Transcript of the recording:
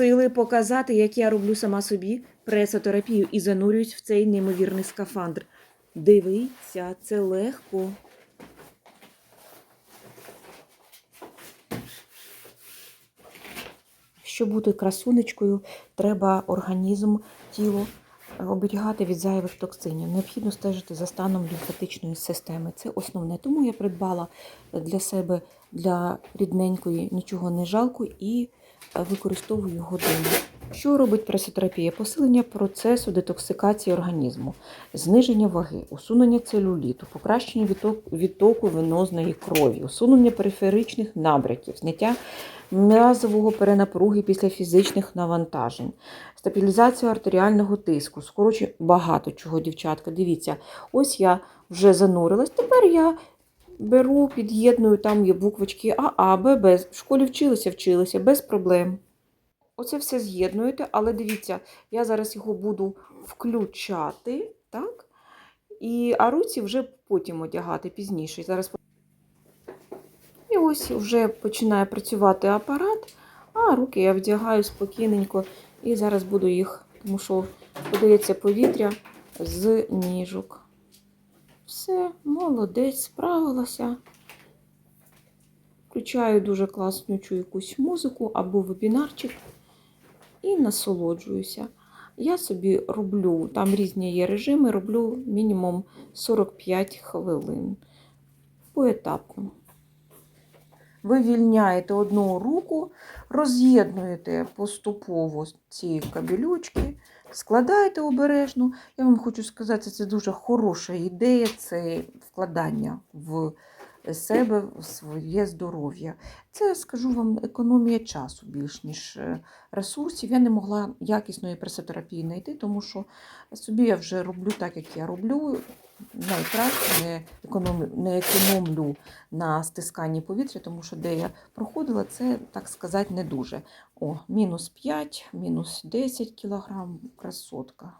попросили показати, як я роблю сама собі пресотерапію і занурююсь в цей неймовірний скафандр. Дивіться, це легко. Щоб бути красунечкою, треба організм, тіло оберігати від зайвих токсинів. Необхідно стежити за станом лімфатичної системи. Це основне. Тому я придбала для себе для рідненької нічого не жалко і використовую його дома. Що робить пресотерапія? Посилення процесу детоксикації організму, зниження ваги, усунення целюліту, покращення відтоку венозної крові, усунення периферичних набряків, зняття м'язового перенапруги після фізичних навантажень, стабілізацію артеріального тиску, скорочує багато чого, дівчатка. Дивіться, ось я вже занурилась. Тепер я беру, під'єдную, там є буквочки АА, ББ. В школі вчилися, вчилися, без проблем. Оце все з'єднуєте, але дивіться, я зараз його буду включати, так? І, а руці вже потім одягати пізніше. Зараз... І ось вже починає працювати апарат, а руки я вдягаю спокійненько і зараз буду їх, тому що подається повітря з ніжок. Все, молодець, справилася. Включаю дуже класну якусь музику або вебінарчик і насолоджуюся. Я собі роблю, там різні є режими, роблю мінімум 45 хвилин поетапно. Ви вільняєте одну руку, роз'єднуєте поступово ці кабелючки, складаєте обережно. Я вам хочу сказати, це дуже хороша ідея, це вкладання в себе, в своє здоров'я. Це, скажу вам, економія часу більш ніж е, ресурсів. Я не могла якісної пресотерапії знайти, тому що собі я вже роблю так, як я роблю. Найкраще не, економлю, не економлю на стисканні повітря, тому що де я проходила, це, так сказати, не дуже. О, мінус 5, мінус 10 кілограм, красотка.